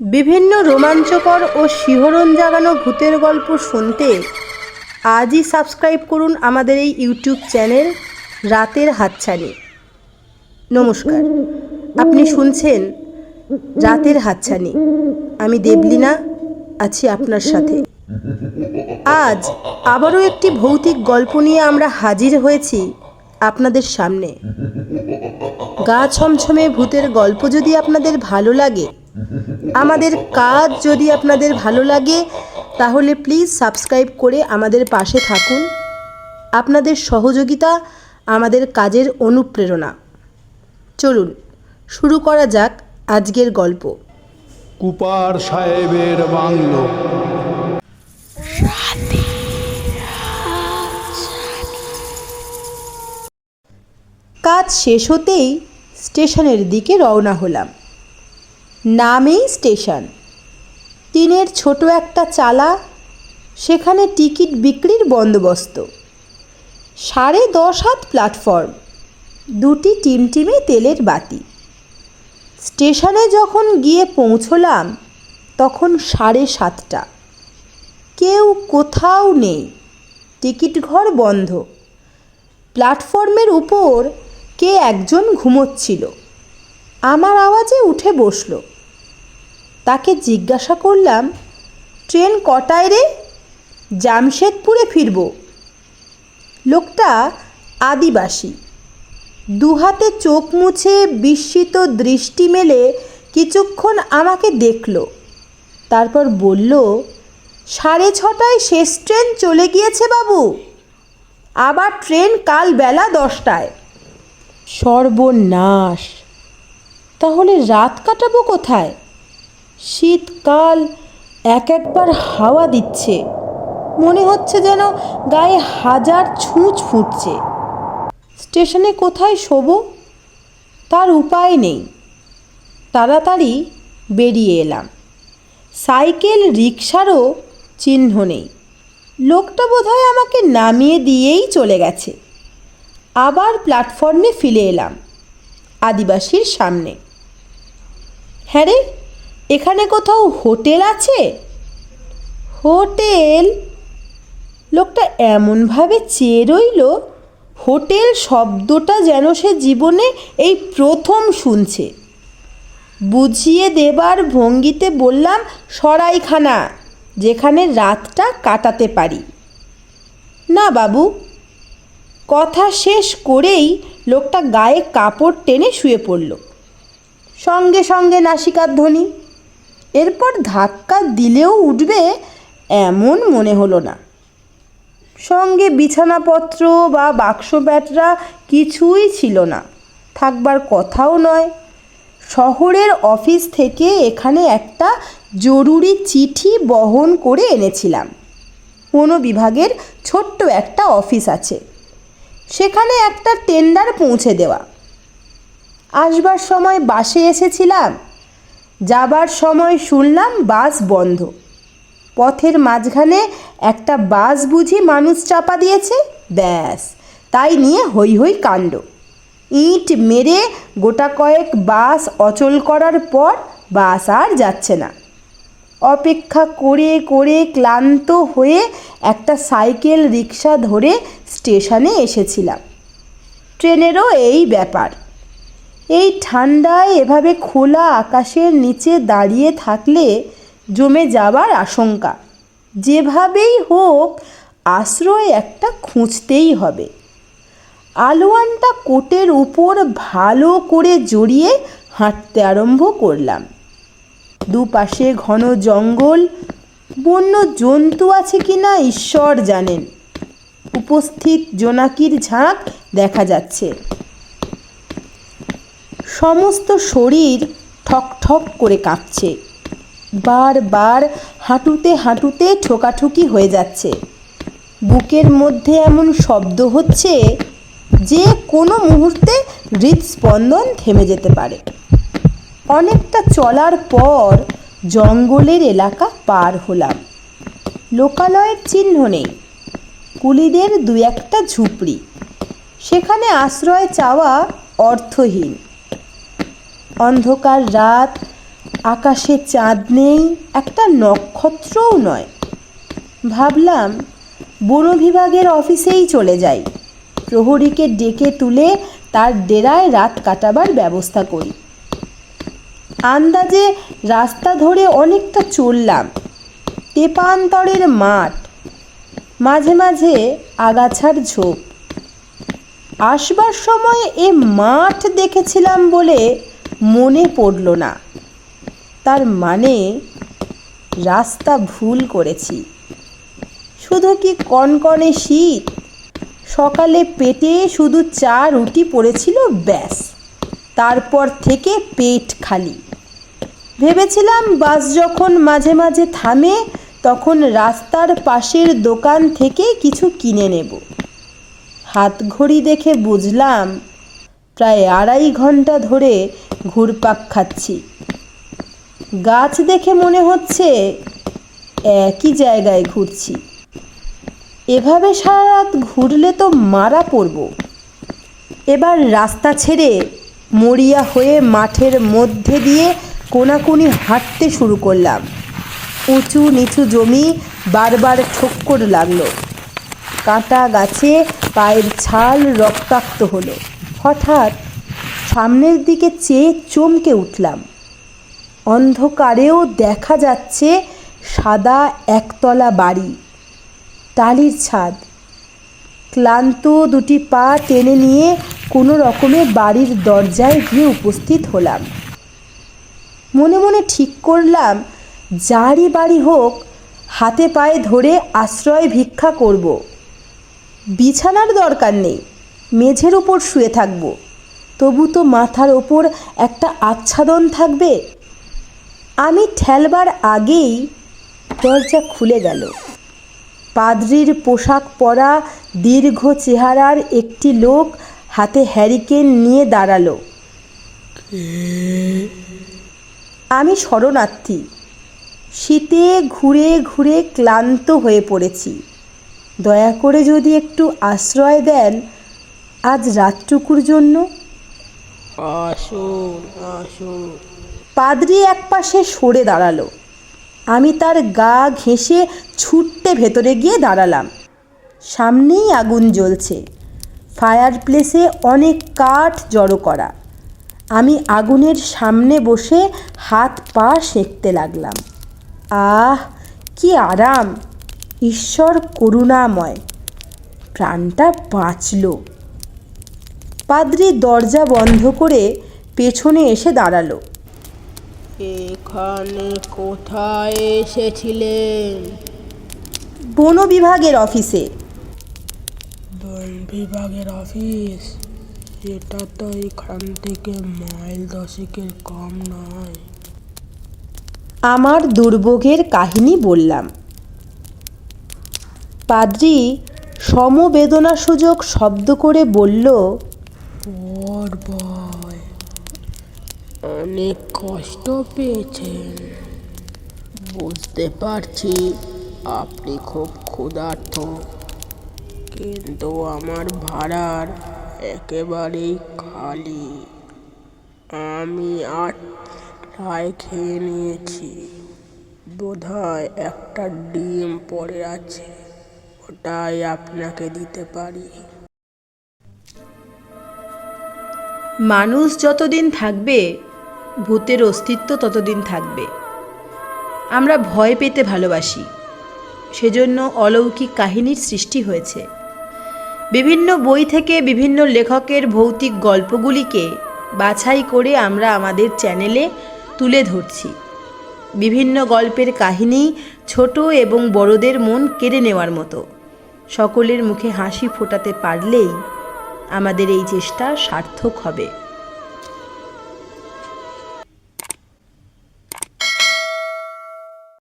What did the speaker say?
বিভিন্ন রোমাঞ্চকর ও শিহরণ জাগানো ভূতের গল্প শুনতে আজই সাবস্ক্রাইব করুন আমাদের এই ইউটিউব চ্যানেল রাতের হাতছানি। নমস্কার। আপনি শুনছেন রাতের হাতছানি। আমি দেবলীনা আছি আপনার সাথে। আজ আবারও একটি ভৌতিক গল্প নিয়ে আমরা হাজির হয়েছি আপনাদের সামনে। গা ছমছমে ভূতের গল্প যদি আপনাদের ভালো লাগে আমাদের কাজ যদি আপনাদের ভালো লাগে তাহলে প্লিজ সাবস্ক্রাইব করে আমাদের পাশে থাকুন। আপনাদের সহযোগিতা আমাদের কাজের অনুপ্রেরণা। চলুন শুরু করা যাক আজকের গল্প। কুপার সাহেবের বাংলো। কাজ শেষ হতেই স্টেশনের দিকে রওনা হলাম। নামেই স্টেশন। টিনের ছোট একটা চালা, সেখানে টিকিট বিক্রির বন্দোবস্ত। সাড়ে দশ হাত প্ল্যাটফর্ম, দুটি টিমটিমে তেলের বাতি। স্টেশনে যখন গিয়ে পৌঁছলাম, তখন সাড়ে সাতটা। কেউ কোথাও নেই। টিকিট ঘর বন্ধ। প্ল্যাটফর্মের উপর কে একজন ঘুমোচ্ছিল। আমার আওয়াজে উঠে বসল। তাকে জিজ্ঞাসা করলাম, ট্রেন কটায় রে? জামশেদপুরে ফিরব। লোকটা আদিবাসী। দুহাতে চোখ মুছে বিস্মিত দৃষ্টি মেলে কিছুক্ষণ আমাকে দেখল। তারপর বলল, সাড়ে ছটায় শেষ ট্রেন চলে গিয়েছে বাবু। আবার ট্রেন কাল বেলা দশটায়। সর্বনাশ। তাহলে রাত কাটাবো কোথায়? শীতকাল এক একবার হাওয়া দিচ্ছে। মনে হচ্ছে যেন গায়ে হাজার ছুঁচ ফুটছে। স্টেশনে কোথায় শোবো? তার উপায় নেই। তাড়াতাড়ি বেরিয়ে এলাম। সাইকেল রিক্সারও চিহ্ন নেই। লোকটা বোধহয় আমাকে নামিয়ে দিয়েই চলে গেছে। আবার প্ল্যাটফর্মে ফিরে এলাম। আদিবাসীর সামনে। হ্যাঁ রে, এখানে কোথাও হোটেল আছে? হোটেল? লোকটা এমনভাবে চেয়ে রইল, হোটেল শব্দটা যেন সে জীবনে এই প্রথম শুনছে। বুঝিয়ে দেবার ভঙ্গিতে বললাম, সরাইখানা, যেখানে রাতটা কাটাতে পারি। না বাবু। কথা শেষ করেই লোকটা গায়ে কাপড় টেনে শুয়ে পড়ল। সঙ্গে সঙ্গে নাসিকার ধ্বনি। এরপর ধাক্কা দিলেও উঠবে এমন মনে হলো না। সঙ্গে বিছানাপত্র বা বাক্স ব্যাটরা কিছুই ছিল না। থাকবার কথাও নয়। শহরের অফিস থেকে এখানে একটা জরুরি চিঠি বহন করে এনেছিলাম। কোনো বিভাগের ছোট্ট একটা অফিস আছে। সেখানে একটা টেন্ডার পৌঁছে দেওয়া। আসবার সময় বাসে এসেছিলাম। যাবার সময় শুনলাম বাস বন্ধ। পথের মাঝখানে একটা বাস বুঝি মানুষ চাপা দিয়েছে। ব্যাস, তাই নিয়ে হই হই কাণ্ড। ইট মেরে গোটা কয়েক বাস অচল করার পর বাস আর যাচ্ছে না। অপেক্ষা করে করে ক্লান্ত হয়ে একটা সাইকেল রিক্সা ধরে স্টেশনে এসেছিলাম। ট্রেনেরও এই ব্যাপার। এই ঠান্ডায় এভাবে খোলা আকাশের নিচে দাঁড়িয়ে থাকলে জমে যাবার আশঙ্কা। যেভাবেই হোক, আশ্রয় একটা খুঁজতেই হবে। আলোয়ানটা কোটের উপর ভালো করে জড়িয়ে হাঁটতে আরম্ভ করলাম। দুপাশে ঘন জঙ্গল, বন্য জন্তু আছে কি না ঈশ্বর জানেন। উপস্থিত জোনাকির ঝাঁক দেখা যাচ্ছে। সমস্ত শরীর ঠক ঠক করে কাঁপছে। বারবার হাঁটুতে হাঁটুতে ঠোকাঠুকি হয়ে যাচ্ছে। বুকের মধ্যে এমন শব্দ হচ্ছে যে কোনো মুহূর্তে হৃদস্পন্দন থেমে যেতে পারে। অনেকটা চলার পর জঙ্গলের এলাকা পার হলাম। লোকালয়ের চিহ্ন নেই। কুলিদের দু একটা ঝুপড়ি। সেখানে আশ্রয় চাওয়া অর্থহীন। অন্ধকার রাত, আকাশে চাঁদ নেই, একটা নক্ষত্রও নয়। ভাবলাম, বন বিভাগের অফিসেই চলে যাই। প্রহরীকে ডেকে তুলে তার ডেরায় রাত কাটাবার ব্যবস্থা করি। আন্দাজে রাস্তা ধরে অনেকটা চললাম। তেপান্তরের মাঠ, মাঝে মাঝে আগাছার ঝোপ। আসবার সময় এ মাঠ দেখেছিলাম বলে মনে পড়ল না। তার মানে রাস্তা ভুল করেছি। শুধু কি কনকনে শীত? সকালে পেটে শুধু চা রুটি পড়েছিল, ব্যাস। তারপর থেকে পেট খালি। ভেবেছিলাম বাস যখন মাঝে মাঝে থামে, তখন রাস্তার পাশের দোকান থেকে কিছু কিনে নেব। হাত ঘড়ি দেখে বুঝলাম প্রায় আড়াই ঘণ্টা ধরে ঘুরপাক খাচ্ছি। গাছ দেখে মনে হচ্ছে একই জায়গায় ঘুরছি। এভাবে সারা রাত ঘুরলে তো মারা পড়ব। এবার রাস্তা ছেড়ে মরিয়া হয়ে মাঠের মধ্যে দিয়ে কোনাকুনি হাঁটতে শুরু করলাম। উঁচু নিচু জমি বারবার ঠক্কর লাগল। কাঁটা গাছে পায়ের ছাল রক্তাক্ত হলো। হঠাৎ সামনের দিকে চেয়ে চমকে উঠলাম। অন্ধকারেও দেখা যাচ্ছে সাদা একতলা বাড়ি, টালির ছাদ। ক্লান্ত দুটি পা টেনে নিয়ে কোনো রকমে বাড়ির দরজায় গিয়ে উপস্থিত হলাম। মনে মনে ঠিক করলাম, যারই বাড়ি হোক, হাতে পায়ে ধরে আশ্রয় ভিক্ষা করব। বিছানার দরকার নেই। মেঝের ওপর শুয়ে থাকব। তবু তো মাথার ওপর একটা আচ্ছাদন থাকবে। আমি ঠেলবার আগেই দরজা খুলে গেল। পাদ্রির পোশাক পরা দীর্ঘ চেহারার একটি লোক হাতে হ্যারিকেন নিয়ে দাঁড়াল। আমি শরণার্থী। শীতে ঘুরে ঘুরে ক্লান্ত হয়ে পড়েছি। দয়া করে যদি একটু আশ্রয় দেন আজ রাতটুকুর জন্য। আসুন আসুন। পাদ্রি একপাশে সরে দাঁড়াল। আমি তার গা ঘেঁষে ছুটতে ভেতরে গিয়ে দাঁড়ালাম। সামনেই আগুন জ্বলছে। ফায়ার প্লেসে অনেক কাঠ জড়ো করা। আমি আগুনের সামনে বসে হাত পা সেঁকতে লাগলাম। আহ কি আরাম! ঈশ্বর করুণাময়। প্রাণটা বাঁচল। পাদ্রি দরজা বন্ধ করে পেছনে এসে দাঁড়াল। এখানে কোথায় এসেছিলেন? বন বিভাগের অফিসে। বন বিভাগের অফিস? এটা তো এখান থেকে মাইল দশেকের কম নয়। আমার দুর্ভোগের কাহিনী বললাম। পাদ্রি সমবেদনাসূচক শব্দ করে বলল বয়। অনেক কষ্ট পেয়েছেন। বুঝতে পারছি আপনি খুব ক্ষুধার্ত। কিন্তু আমার ভাড়ার একেবারেই খালি। আমি আটটায় খেয়ে নিয়েছি। বোধহয় একটা ডিম পড়ে আছে। ওটাই আপনাকে দিতে পারি। মানুষ যতদিন থাকবে, ভূতের অস্তিত্ব ততদিন থাকবে। আমরা ভয় পেতে ভালোবাসি। সেজন্য অলৌকিক কাহিনীর সৃষ্টি হয়েছে। বিভিন্ন বই থেকে বিভিন্ন লেখকের ভৌতিক গল্পগুলিকে বাছাই করে আমরা আমাদের চ্যানেলে তুলে ধরছি। বিভিন্ন গল্পের কাহিনী ছোট এবং বড়দের মন কেড়ে নেওয়ার মতো। সকলের মুখে হাসি ফোটাতে পারলেই আমাদের এই চেষ্টা সার্থক হবে।